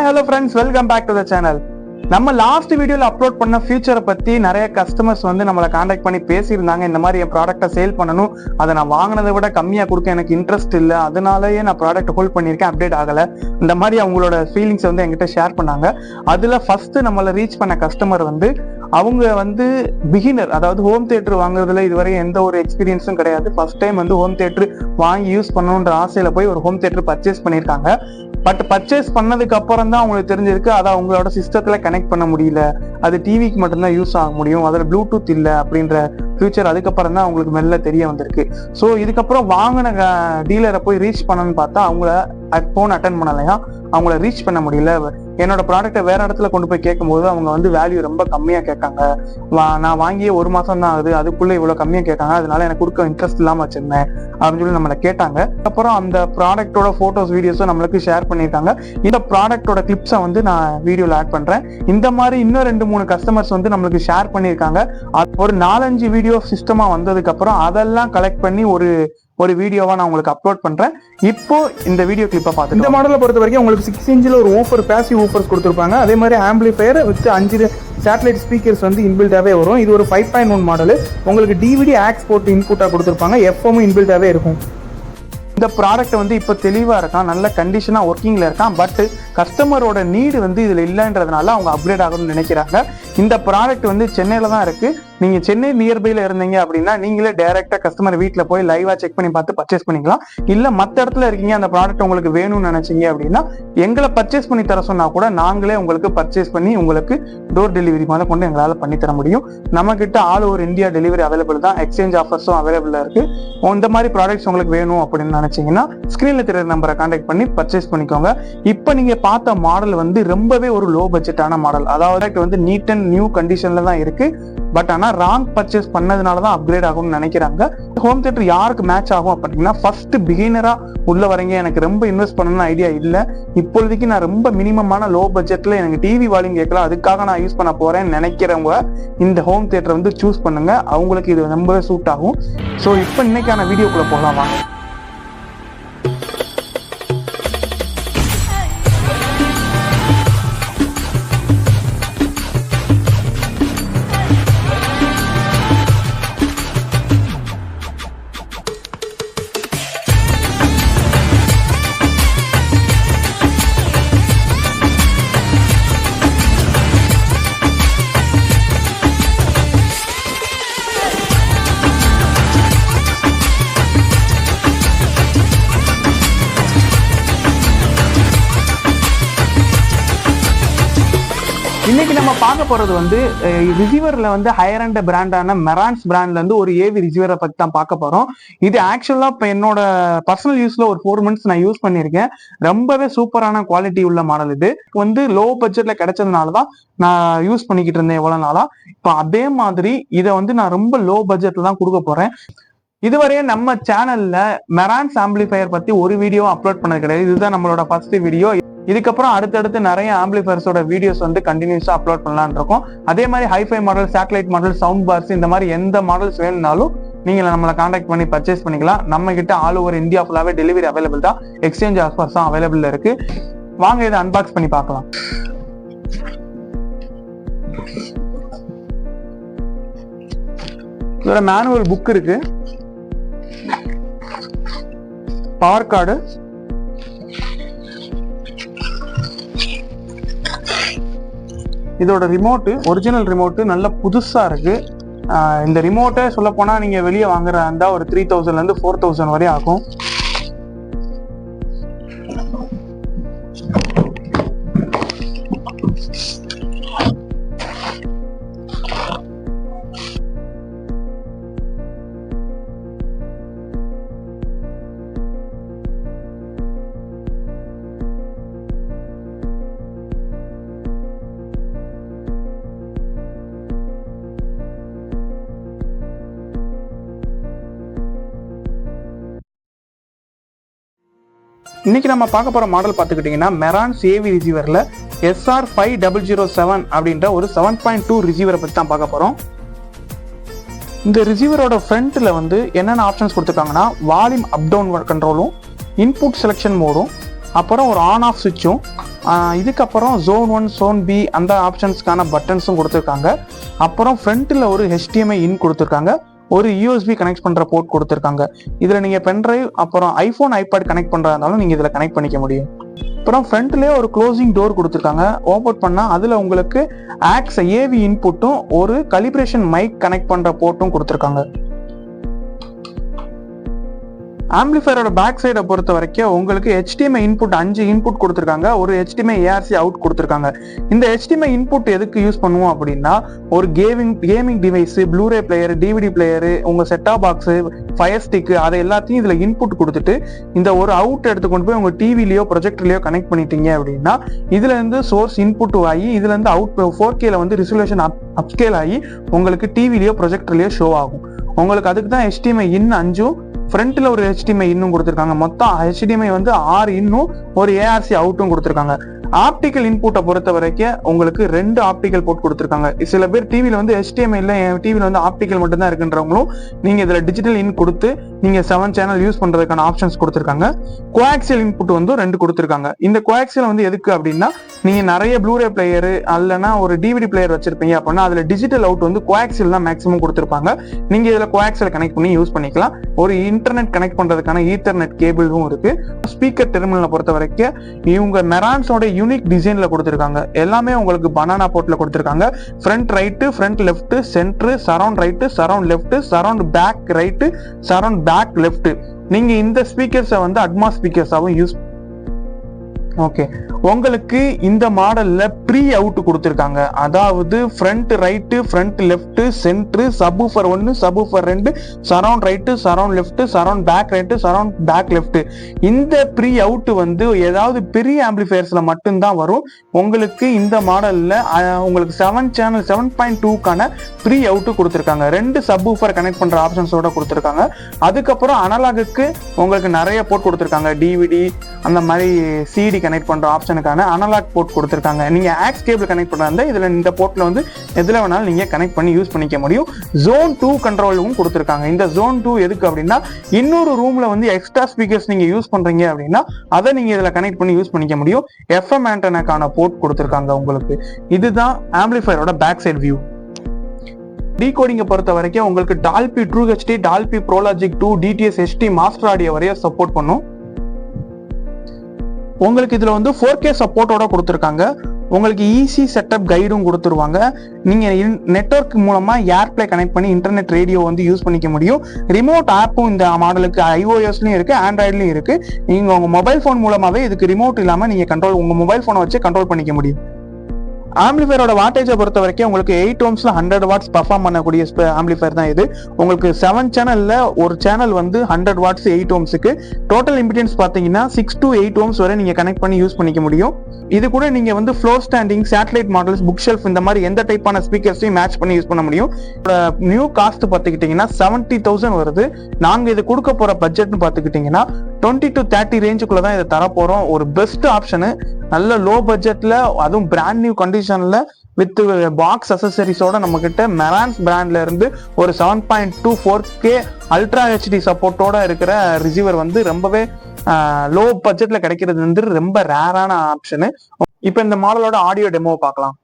Hi hello friends welcome back to the channel நம்ம last வீடியோவில் upload பண்ண ஃபியூச்சரை பற்றி நிறைய கஸ்டமர்ஸ் வந்து நம்மளை காண்டாக்ட் பண்ணி பேசியிருந்தாங்க. இந்த மாதிரி என் ப்ராடக்ட்டை சேல் பண்ணணும். அதை நான் வாங்கினதை விட கம்மியாக கொடுக்க எனக்கு இன்ட்ரெஸ்ட் இல்லை. அதனாலயே நான் ப்ராடக்ட் ஹோல்ட் பண்ணியிருக்கேன். அப்டேட் ஆகலை. இந்த மாதிரி அவங்களோட ஃபீலிங்ஸ் வந்து என்கிட்ட ஷேர் பண்ணாங்க. அதில் ஃபஸ்ட்டு நம்மளை ரீச் பண்ண கஸ்டமர் வந்து அவங்க வந்து பிகினர் அதாவது ஹோம் தியேட்டர் வாங்குறதுல இதுவரை எந்த ஒரு எக்ஸ்பீரியன்ஸும் கிடையாது. ஃபர்ஸ்ட் டைம் வந்து ஹோம் தியேட்டர் வாங்கி யூஸ் பண்ணணுன்ற ஆசையில போய் ஒரு ஹோம் தியேட்டர் பர்ச்சேஸ் பண்ணியிருக்காங்க. பட் பர்ச்சேஸ் பண்ணதுக்கு அப்புறம் தான் அவங்களுக்கு தெரிஞ்சிருக்கு. அதை அவங்களோட சிஸ்டத்தில் கனெக்ட் பண்ண முடியல. அது டிவிக்கு மட்டும்தான் யூஸ் ஆக முடியும். அதில் ப்ளூடூத் இல்லை அப்படின்ற ஃபியூச்சர் அதுக்கப்புறம் தான் அவங்களுக்கு மெல்ல தெரிய வந்திருக்கு. ஸோ இதுக்கப்புறம் வாங்கின டீலரை போய் ரீச் பண்ணணும்னு பார்த்தா அவங்கள ஃபோன் அட்டன் பண்ணலையா? அவங்கள ரீச் பண்ண முடியல. என்னோட ப்ராடக்ட்டை வேற இடத்துல கொண்டு போய் கேட்கும்போது அவங்க வந்து வேல்யூ ரொம்ப கம்மியாக கேட்காங்க. வா- நான் வாங்கியே ஒரு மாதம் தான் ஆகுது. அதுக்குள்ளே இவ்வளோ கம்மியாக கேட்காங்க. அதனால எனக்கு கொடுக்க இன்ட்ரெஸ்ட் இல்லாமல் வச்சிருந்தேன். அப்படின்னு சொல்லி நம்மளை கேட்டாங்க. அப்புறம் அந்த ப்ராடக்ட்டோட ஃபோட்டோஸ் வீடியோஸும் நம்மளுக்கு ஷேர் பண்ணியிருக்காங்க. இந்த ப்ராடக்டோட கிளிப்ஸை வந்து நான் வீடியோவில் ஆட் பண்ணுறேன் இந்த மாதிரி இன்னும் ரெண்டு மூணு கஸ்டமர்ஸ் வந்து நம்மளுக்கு ஷேர் பண்ணியிருக்காங்க. ஒரு நாலஞ்சு வீடியோ சிஸ்டமாக வந்ததுக்கு அப்புறம் அதெல்லாம் கலெக்ட் பண்ணி ஒரு ஒரு வீடியோவா நான் உங்களுக்கு அப்லோட் பண்றேன். இப்போ இந்த வீடியோ கிளிப்பை பார்த்து இந்த மாடலை பொறுத்த வரைக்கும் உங்களுக்கு சிக்ஸ் இன்ச்சில் ஒரு ஓஃபர் பேசிவ் ஓஃபர்ஸ் கொடுத்துருப்பாங்க. அதே மாதிரி ஆம்பிளிஃபயர் வித் அஞ்சு சேட்டலைட் ஸ்பீக்கர்ஸ் வந்து இன்பில்டாவே வரும். இது ஒரு ஃபைவ் பாயிண்ட் ஒன் மாடல் உங்களுக்கு டிவிடி ஆக்ஸ்போர்ட் இன்புட்டாக கொடுத்துருப்பாங்க. எஃப்எம் இன்பில்டாவே இருக்கும். இந்த ப்ராடக்ட் வந்து இப்போ தெளிவாக இருக்கான் நல்ல கண்டிஷனாக ஒர்க்கிங்கில் இருக்கான் பட் கஸ்டமரோட நீடு வந்து இதில் இல்லைன்றதுனால அவங்க அப்கிரேட் ஆகணும்னு நினைக்கிறாங்க. இந்த ப்ராடக்ட் வந்து சென்னையில் தான் இருக்குது நீங்கள் சென்னை நியர்பையில் இருந்தீங்க அப்படின்னா நீங்களே டைரெக்டாக கஸ்டமர் வீட்டில் போய் லைவாக செக் பண்ணி பார்த்து பர்ச்சேஸ் பண்ணிக்கலாம். இல்லை மற்ற இடத்துல இருக்கீங்க அந்த ப்ராடக்ட் உங்களுக்கு வேணும்னு நினைச்சீங்க அப்படின்னா எங்களை பர்ச்சேஸ் பண்ணி தர சொன்னா கூட நாங்களே உங்களுக்கு பர்ச்சேஸ் பண்ணி உங்களுக்கு டோர் டெலிவரி மாதிரி கொண்டு எங்களால் பண்ணி தர முடியும். நம்ம கிட்ட all over India delivery available தான். எக்ஸ்சேஞ்ச் ஆஃபர்ஸும் அவைலபிளாக இருக்கு. இந்த மாதிரி ப்ராடக்ட்ஸ் உங்களுக்கு வேணும் அப்படின்னு நினைச்சீங்கன்னா ஸ்க்ரீனில் தெரியுற நம்பரை கான்டாக்ட் பண்ணி பர்ச்சேஸ் பண்ணிக்கோங்க. இப்போ நீங்க பார்த்த மாடல் வந்து ரொம்பவே ஒரு லோ பட்ஜெட்டான மாடல் அதாவது வந்து நீட் அண்ட் நியூ கண்டிஷன்ல தான் இருக்கு. பட் ஆனால் ராங் பர்ச்சேஸ் பண்ணதுனால தான் அப்கிரேட் ஆகும்னு நினைக்கிறாங்க. ஹோம் தியேட்டர் யாருக்கு மேட்ச் ஆகும் அப்படின்னா ஃபர்ஸ்ட் பிகினரா உள்ள வரீங்க எனக்கு ரொம்ப இன்வெஸ்ட் பண்ணணும்னு ஐடியா இல்லை. இப்பொழுதைக்கு நான் ரொம்ப மினிமமான லோ பட்ஜெட்ல எனக்கு டிவி வால்யூம் கேட்கலாம். அதுக்காக நான் யூஸ் பண்ண போறேன்னு நினைக்கிறவங்க இந்த ஹோம் தியேட்டர் வந்து சூஸ் பண்ணுங்க. அவங்களுக்கு இது ரொம்பவே சூட் ஆகும். ஸோ இப்போ இன்னைக்கான வீடியோக்குள்ள போகலாம்? வாங்க இன்னைக்கு நம்ம பார்க்க போறது வந்து ரிசீவர்ல வந்து ஹையர் அண்ட் பிராண்டான மெரான்ஸ் பிராண்ட்ல இருந்து ஒரு ஏவி ரிசீவரை பத்தி தான் பார்க்க போறோம். இது ஆக்சுவலா இப்போ என்னோட பர்சனல் யூஸ்ல ஒரு ஃபோர் மந்த்ஸ் நான் யூஸ் பண்ணியிருக்கேன். ரொம்பவே சூப்பரான குவாலிட்டி உள்ள மாடல் இது. வந்து லோ பட்ஜெட்ல கிடைச்சதுனால தான் நான் யூஸ் பண்ணிக்கிட்டு இருந்தேன் எவ்வளவு நாளா. இப்போ அதே மாதிரி இதை வந்து நான் ரொம்ப லோ பட்ஜெட்ல தான் கொடுக்க போறேன். இதுவரையும் நம்ம சேனல்ல மெரான்ஸ் ஆம்பிளிஃபயர் பத்தி ஒரு வீடியோ அப்லோட் பண்ணது கிடையாது. இதுதான் நம்மளோட ஃபர்ஸ்ட் வீடியோ இதுக்கப்புறம் அடுத்தடுத்து நிறைய ஆம்பிளிஃபயர்ஸோட வீடியோஸ் வந்து கண்டினியூஸா அப்லோட் பண்ணலாம்னு இருக்கோம். அதே மாதிரி hi fi model satellite model sound bars இந்த மாதிரி எந்த மாடல்ஸ் வேணும்னாலும் நீங்க நம்மளை காண்டாக்ட் பண்ணி பர்ச்சேஸ் பண்ணிக்கலாம். நம்ம கிட்ட ஆல் ஓவர் இந்தியா ஃபுல்லாவே டெலிவரி அவைலபிள் தான். எக்ஸ்சேஞ்ச் ஆஃபர்ஸ் தான் அவைலபிள் இருக்கு. வாங்க இதை அன்பாக்ஸ் பண்ணி பார்க்கலாம். இதோட மேனுவல் புக் இருக்கு. Power cord. இதோட ரிமோட்டு ஒரிஜினல் ரிமோட்டு நல்ல புதுசாக இருக்கு. இந்த ரிமோட்டை சொல்ல போனால் நீங்கள் வெளியே வாங்குறதா இருந்தால் ஒரு த்ரீ தௌசண்ட்லேருந்து ஃபோர் தௌசண்ட் வரை ஆகும். இன்னைக்கு நம்ம பார்க்க போற மாடல் பார்த்துக்கிட்டிங்கன்னா Marantz AV ரிசீவர்ல SR five double zero seven அப்படின்ற ஒரு செவன் பாயிண்ட் டூ ரிசீவரை பற்றி தான் பார்க்க போறோம். இந்த ரிசீவரோட ஃப்ரண்ட்டில் வந்து என்னென்ன ஆப்ஷன்ஸ் கொடுத்துருக்காங்கன்னா வால்யூம் அப் டவுன் கண்ட்ரோலும் இன்புட் செலெக்ஷன் மோடும் அப்புறம் ஒரு ஆன் ஆஃப் சுவிட்சும் இதுக்கப்புறம் ஜோன் ஒன் ஜோன் பி அந்த ஆப்ஷன்ஸ்க்கான பட்டன்ஸும் கொடுத்துருக்காங்க. அப்புறம் ஃப்ரண்ட்டில் ஒரு ஹெச்டிஎம்ஐ இன் கொடுத்துருக்காங்க. ஒரு யூஎஸ்பி கனெக்ட் பண்ணுற போர்ட் கொடுத்துருக்காங்க. இதில் நீங்கள் பென்ட்ரைவ் அப்புறம் ஐஃபோன் ஐபேட் கனெக்ட் பண்ணுறதா இருந்தாலும் நீங்கள் இதில் கனெக்ட் பண்ணிக்க முடியும். அப்புறம் ஃப்ரண்ட்லேயே ஒரு க்ளோசிங் டோர் கொடுத்துருக்காங்க. ஓப்பன் பண்ணால் அதில் உங்களுக்கு ஆக்ஸ் ஏவி இன்புட்டும் ஒரு கலிப்ரேஷன் மைக் கனெக்ட் பண்ணுற போர்ட்டும் கொடுத்துருக்காங்க. ஆம்பிளிஃபயரோட பேக் சைடை பொறுத்த வரைக்கும் உங்களுக்கு ஹெச்டிஎம்ஐ இன்புட் அஞ்சு இன்புட் கொடுத்துருக்காங்க. ஒரு ஹெச்டிஎம்ஐ ஏஆர்சி அவுட் கொடுத்துருக்காங்க. இந்த ஹெச்டிஎம்ஐ இன்புட் எதுக்கு யூஸ் பண்ணுவோம் அப்படின்னா ஒரு gaming gaming device Blu ray player DVD player உங்க செட்டா பாக்ஸ் ஃபயர் ஸ்டிக்கு அதை எல்லாத்தையும் இதுல இன்புட் கொடுத்துட்டு இந்த ஒரு அவுட் எடுத்து கொண்டு போய் உங்க டிவிலையோ ப்ரொஜெக்டர்லையோ கனெக்ட் பண்ணிட்டீங்க அப்படின்னா இதுல இருந்து சோர்ஸ் இன்புட் ஆகி இதுல இருந்து அவுட் ஃபோர் கேல வந்து ரிசல்யூஷன் அப்ஸ்கேல் ஆகி உங்களுக்கு டிவிலையோ ப்ரொஜெக்டர்லையோ ஷோ ஆகும். உங்களுக்கு அதுக்கு தான் ஹெச்டிஎம்ஐ இன் அஞ்சும் ஃப்ரண்ட்ல ஒரு ஹெச்டிஎம்ஐ இன்னும் கொடுத்துருக்காங்க. மொத்தம் ஹெச்டிஎம்ஐ வந்து ஆறு இன்னும் ஒரு ஏஆர்சி அவுட்டும் கொடுத்துருக்காங்க. ஆப்டிக்கல் இன்புட்டை பொறுத்த வரைக்கும் உங்களுக்கு ரெண்டு ஆப்டிக்கல் போர்ட் கொடுத்துருக்காங்க. சில பேர் டிவியில் வந்து HDMI இல்லை என் டிவியில் வந்து ஆப்டிக்கல் மட்டும் தான் இருக்குன்றவங்களும் நீங்கள் இதில் டிஜிட்டல் இன் கொடுத்து நீங்கள் செவன் சேனல் யூஸ் பண்ணுறதுக்கான ஆப்ஷன்ஸ் கொடுத்துருக்காங்க. கோஆக்சியல் இன்புட் வந்து ரெண்டு கொடுத்துருக்காங்க. இந்த கோஆக்சியல் வந்து எதுக்கு அப்படின்னா நீங்கள் நிறைய ப்ளூரே பிளேயரு அல்லனா ஒரு டிவிடி பிளேயர் வச்சிருப்பீங்க அப்படின்னா அதில் டிஜிட்டல் அவுட் வந்து கோஆக்சியல் தான் மேக்ஸிமம் கொடுத்துருப்பாங்க. நீங்கள் இதில் கோஆக்சியல் கனெக்ட் பண்ணி யூஸ் பண்ணிக்கலாம். ஒரு இன்டர்நெட் கனெக்ட் பண்ணுறதுக்கான ஈத்தர்நெட் கேபிளும் இருக்கு. ஸ்பீக்கர் டெர்மினலை பொறுத்த வரைக்கும் இவங்க மெரான்ஸோட யூனிக் டிசைன்ல கொடுத்துருக்காங்க. எல்லாமே உங்களுக்கு பனானா போர்ட்ல கொடுத்துருக்காங்க. Front right front left centre surround right surround left surround back right surround back left நீங்க இந்த ஸ்பீக்கர்ஸை வந்து அட்மா ஸ்பீக்கர்ஸாகவும் யூஸ் ஓகே உங்களுக்கு இந்த மாடல்ல ப்ரீ அவுட் கொடுத்துருக்காங்க. அதாவது front right front left centre subwoofer ஒன்று சபூஃபர் ரெண்டு surround right surround left surround back right surround back left இந்த ப்ரீ அவுட் வந்து ஏதாவது பெரிய ஆம்பிளிஃபயர்ஸ்ல மட்டும்தான் வரும். உங்களுக்கு இந்த மாடல்ல உங்களுக்கு செவன் சேனல் செவன் பாயிண்ட் டூக்கான ப்ரீ அவுட்டு கொடுத்துருக்காங்க. ரெண்டு சப்வூஃபர் கனெக்ட் பண்ற ஆப்ஷன்ஸோட கொடுத்துருக்காங்க. அதுக்கப்புறம் அனலாகுக்கு உங்களுக்கு நிறைய போர்ட் கொடுத்துருக்காங்க. டிவிடி அந்த மாதிரி சிடி கனெக்ட் கனெக்ட் பண்ற ஆப்ஷனுக்கான அனலாக் போர்ட் கொடுத்துருக்காங்க. நீங்கள் ஆக்ஸ் கேபிள் கனெக்ட் பண்ணா இதில் இந்த போர்ட்ல வந்து எதுல வேணாலும் நீங்க கனெக்ட் பண்ணி யூஸ் பண்ணிக்க முடியும். ஜோன் டூ கண்ட்ரோலும் கொடுத்துருக்காங்க. இந்த ஜோன் டூ எதுக்கு அப்படின்னா இன்னொரு ரூம்ல வந்து எக்ஸ்ட்ரா ஸ்பீக்கர்ஸ் நீங்க யூஸ் பண்றீங்க அப்படின்னா அதை நீங்க இதுல கனெக்ட் பண்ணி யூஸ் பண்ணிக்க முடியும். எஃப்எம் ஆண்டனாக்கான போர்ட் கொடுத்துருக்காங்க உங்களுக்கு. இதுதான் ஆம்பிளிஃபயரோட பேக் சைட் வியூ டீகோடிங்கை பொறுத்த வரைக்கும் உங்களுக்கு Dolby true HD Dolby Pro Logic two DTS HD master audio வரைய சப்போர்ட் பண்ணும். உங்களுக்கு இதில் வந்து ஃபோர் கே சப்போர்ட்டோட கொடுத்துருக்காங்க. உங்களுக்கு ஈஸி செட்டப் கைடும் கொடுத்துருவாங்க. நீங்கள் நெட்வொர்க் மூலமாக ஏர்ப்ளே கனெக்ட் பண்ணி இன்டர்நெட் ரேடியோ வந்து யூஸ் பண்ணிக்க முடியும். ரிமோட் ஆப்பும் இந்த மாடலுக்கு ஐஓஎஸ்லையும் இருக்குது ஆண்ட்ராய்ட்லையும் இருக்குது நீங்கள் உங்கள் மொபைல் ஃபோன் மூலமாகவே இதுக்கு ரிமோட் இல்லாமல் நீங்கள் கண்ட்ரோல் உங்கள் மொபைல் ஃபோனை வச்சு கண்ட்ரோல் பண்ணிக்க முடியும். ஆம்பிளிஃபயரோட வாட்டேஜை பொறுத்த வரைக்கும் உங்களுக்கு எயிட் ஓம்ஸில் ஹண்ட்ரட் வாட்ஸ் பர்ஃபார்ம் பண்ணக்கூடிய ஆம்பிளிஃபயர் தான் இது. உங்களுக்கு செவன் சேனலில் ஒரு சேனல் வந்து ஹண்ட்ரட் வாட்ஸ் எயிட் ஓம்ஸுக்கு டோட்டல் இம்பிடன்ஸ் பார்த்தீங்கன்னா சிக்ஸ் டு எயிட் ஓம்ஸ் வரை நீங்கள் கனெக்ட் பண்ணி யூஸ் பண்ணிக்க முடியும். இது கூட நீங்கள் வந்து floor standing satellite models book shelf இந்த மாதிரி எந்த டைப்பான ஸ்பீக்கர்ஸையும் மேட்ச் பண்ணி யூஸ் பண்ண முடியும். நியூ காஸ்ட் பார்த்துக்கிட்டிங்கன்னா செவன்ட்டி தௌசண்ட் வருது. நாங்கள் இது கொடுக்க போகிற பட்ஜெட்னு பார்த்துக்கிட்டிங்கன்னா டுவெண்ட்டி டு தேர்ட்டி ரேஞ்சுக்குள்ள தான் இதை தரப்போறோம். ஒரு பெஸ்ட் ஆப்ஷனு நல்ல லோ பட்ஜெட்ல அதுவும் பிராண்ட் நியூ கண்டிஷன்ல வித் பாக்ஸ் அசசரிஸோட நம்ம கிட்ட மெரான்ஸ் பிராண்ட்ல இருந்து ஒரு seven point two four K ultra HD சப்போர்ட்டோட இருக்கிற ரிசீவர் வந்து ரொம்பவே லோ பட்ஜெட்ல கிடைக்கிறது வந்து ரொம்ப ரேரான ஆப்ஷனு இப்போ இந்த மாடலோட ஆடியோ டெமோ பார்க்கலாம்.